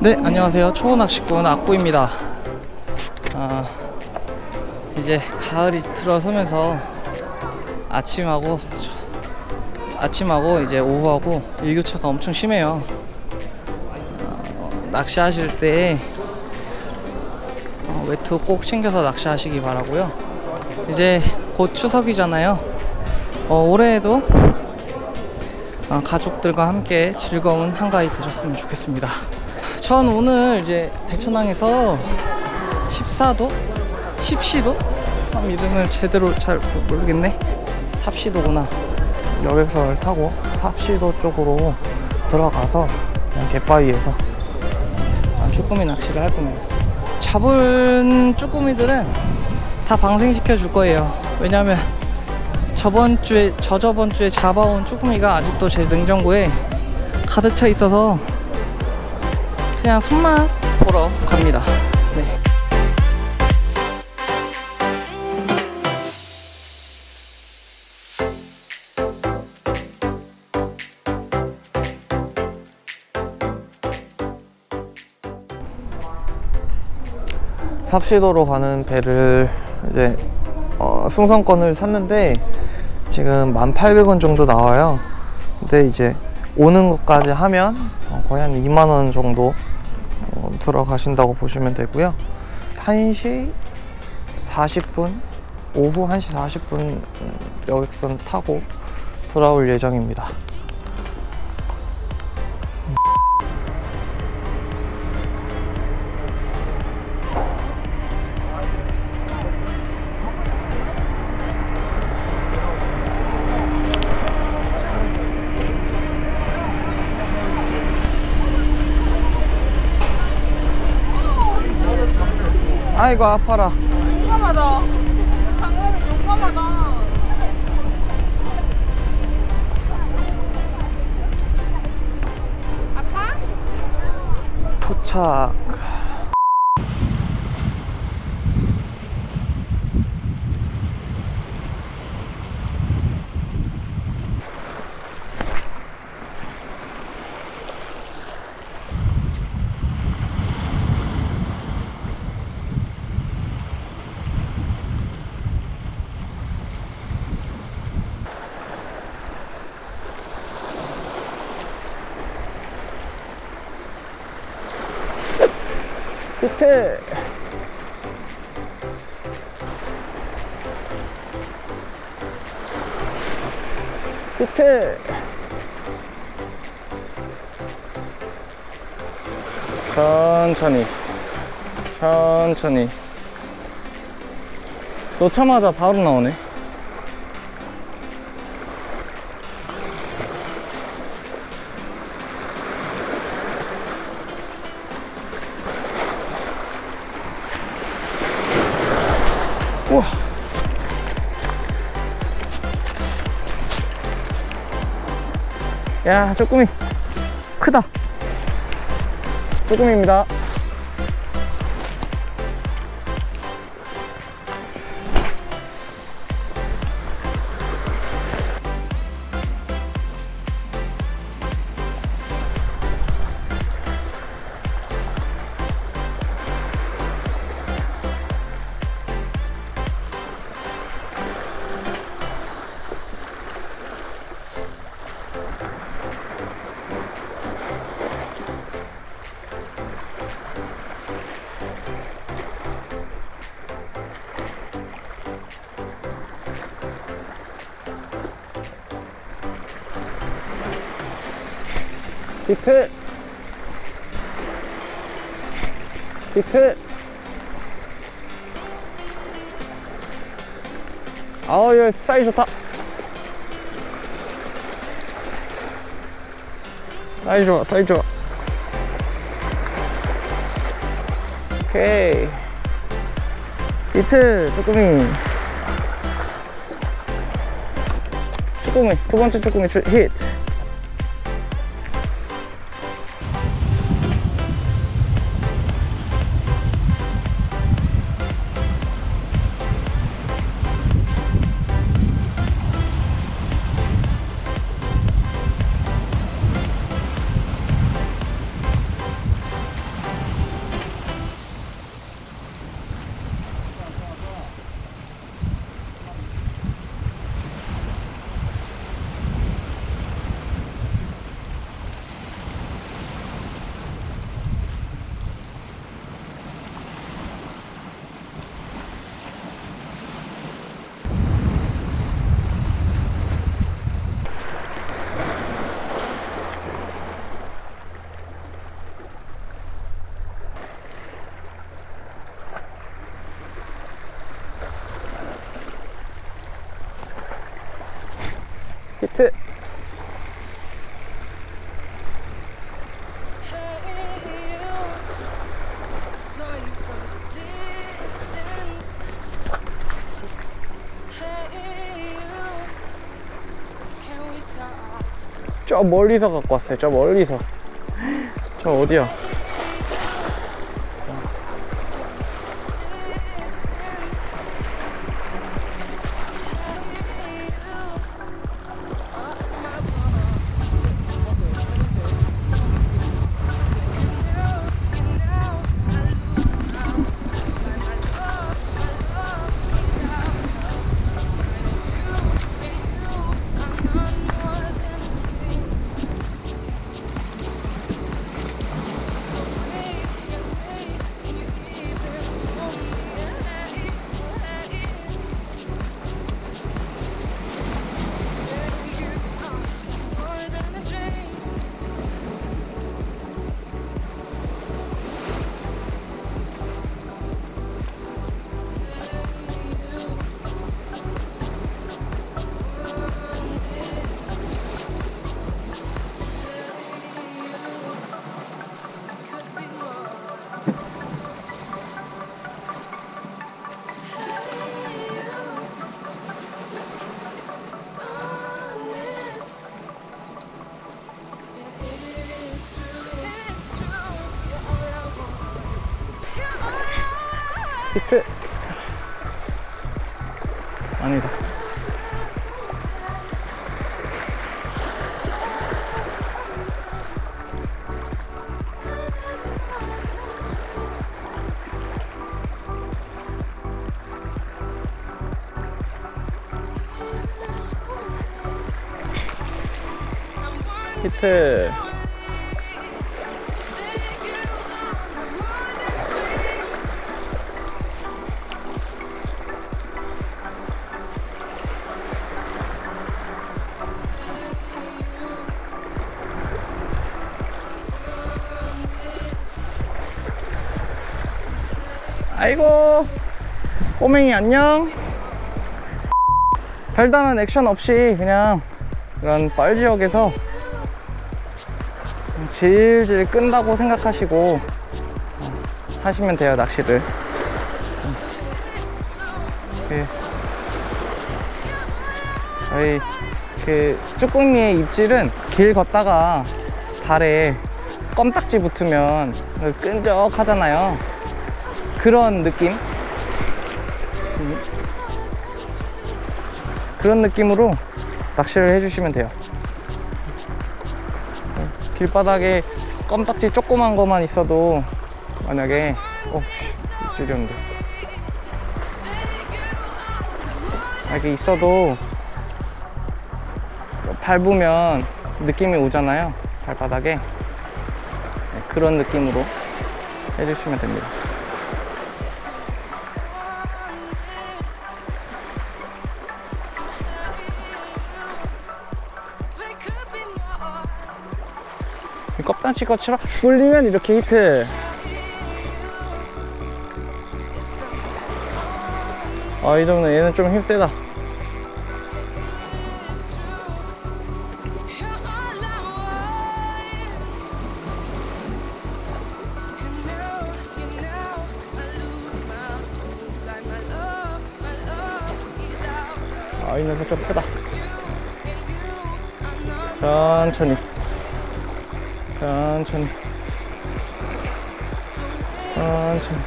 네, 안녕하세요. 초보낚시꾼 악구입니다. 아, 이제 가을이 들어서면서 아침하고 저- 아침하고 이제 오후하고 일교차가 엄청 심해요. 어, 낚시하실 때 어, 외투 꼭 챙겨서 낚시하시기 바라고요. 이제 곧 추석이잖아요. 어, 올해에도 어, 가족들과 함께 즐거운 한가위 되셨으면 좋겠습니다. 전 오늘 이제 대천항에서 14도? 10시도? 섬 이름을 제대로 잘 모르겠네. 삽시도구나. 여객선을 타고 삽시도 쪽으로 들어가서 그냥 갯바위에서 아, 쭈꾸미 낚시를 할 겁니다. 잡은 쭈꾸미들은 다 방생시켜 줄 거예요. 왜냐면 저번 주에 저저번 주에 잡아온 쭈꾸미가 아직도 제 냉장고에 가득 차 있어서 그냥 손맛 보러 갑니다. 네. 삽시도로 가는 배를 이제 어, 승선권을 샀는데 지금 1,800원 정도 나와요. 근데 이제 오는 것까지 하면 어, 거의 한 2만 원 정도 어, 들어가신다고 보시면 되고요. 1시 40분, 오후 1시 40분 여객선 타고 돌아올 예정입니다. 아이고 아파라. 용감하다. 장난이 용감하다. 도착. 히트! 히트! 천천히, 천천히. 놓자마자 바로 나오네. 우와. 야, 쪼꾸미. 크다. 쪼꾸미입니다. 히트! 히트! 아우, 야, 사이즈 좋다. 사이즈 좋아, 사이즈 좋아. 오케이. 히트, 쭈꾸미. 쭈꾸미, 두 번째 쭈꾸미 주, 히트. Talk? 저 멀리서 갖고 왔어요. 저 멀리서. 저 어디야? 히트. 아니다. 히트. 아이고. 꼬맹이 안녕. 별다른 액션 없이 그냥 이런 뻘 지역에서 질질 끈다고 생각하시고 어, 하시면 돼요 낚시를. 그 저희 그 쭈꾸미의 입질은 길 걷다가 발에 껌딱지 붙으면 끈적하잖아요 그런 느낌? 음. 그런 느낌으로 낚시를 해주시면 돼요. 길바닥에 껌딱지 조그만 거만 있어도 만약에 어 입질이 온다 이렇게 있어도 밟으면 느낌이 오잖아요. 발바닥에. 네, 그런 느낌으로 해주시면 됩니다 1단씩 거치라 굴리면 이렇게 히트. 아 이 정도 얘는 좀 힘세다. 아이 녀석 좀 크다. 천천히. 천천히. 천천히.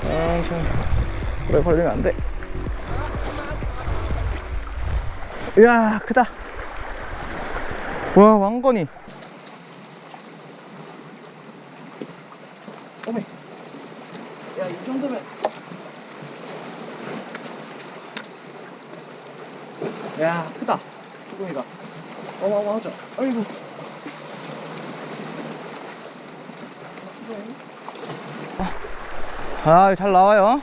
천천히. 오래 걸리면 안돼? 이야 크다. 와 왕건이 어메 야이 정도면 야 크다 쭈꾸미가 어마어마하죠 아이고 아 잘 나와요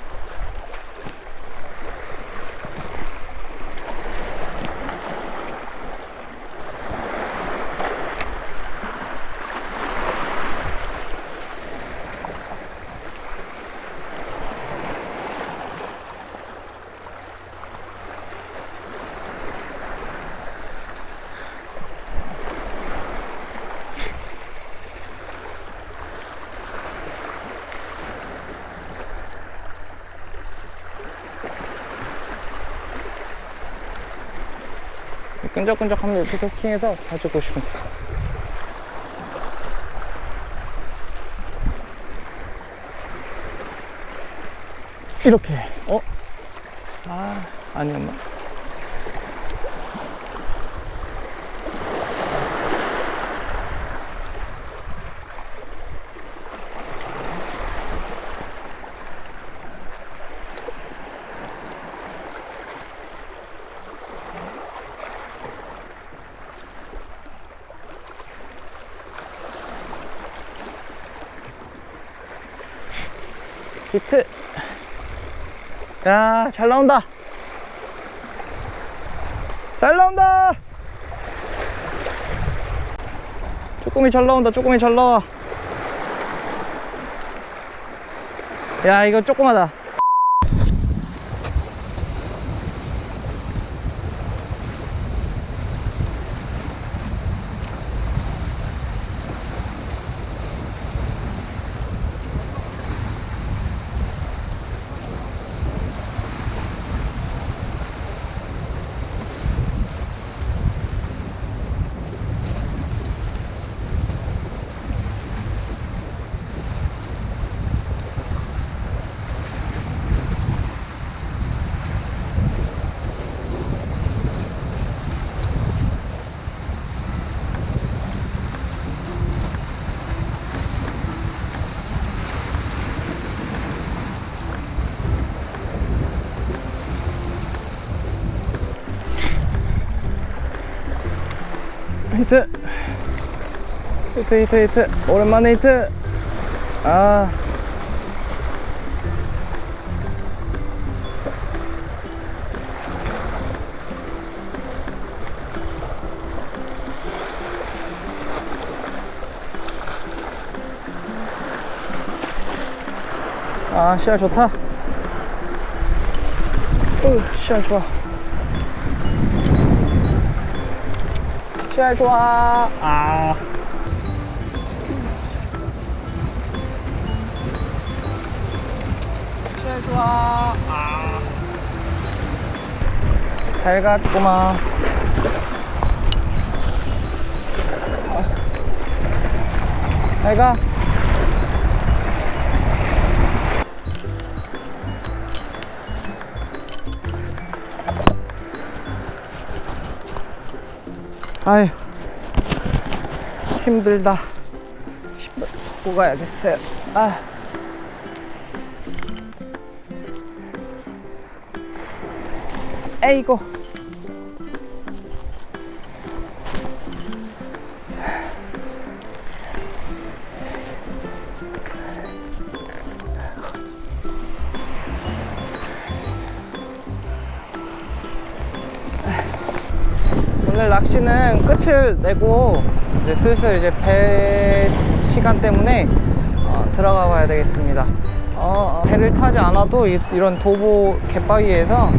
끈적끈적하면 이렇게 세팅해서 가지고 오시면 돼요. 이렇게. 어? 아, 아니었나? 히트. 야, 잘 나온다. 잘 나온다. 조금이 잘 나온다. 조금이 잘 나와. 야, 이거 조그마다. 히트. 히트, 히트, 히트. 오랜만에 히트. 아. 아, 시야 좋다. 으, 시야 좋아. 시야 좋아. 아. 좋아. 아. 잘 가, 조금아. 잘 가. 아휴 힘들다. 신발 벗고 가야겠어요. 아 에이고 낚시는 끝을 내고 이제 슬슬 이제 배 시간 때문에 어, 들어가 봐야 되겠습니다. 어, 어, 배를 타지 않아도 이, 런 도보 갯바위에서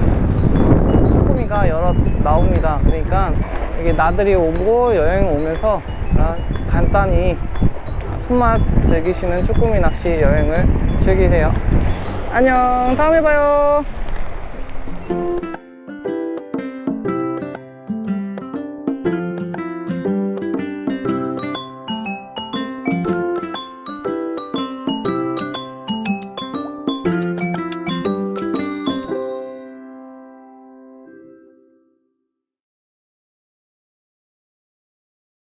쭈꾸미가 여러 나옵니다. 그러니까 이게 나들이 오고 여행 오면서 간단히 손맛 즐기시는 쭈꾸미 낚시 여행을 즐기세요. 안녕, 다음에 봐요.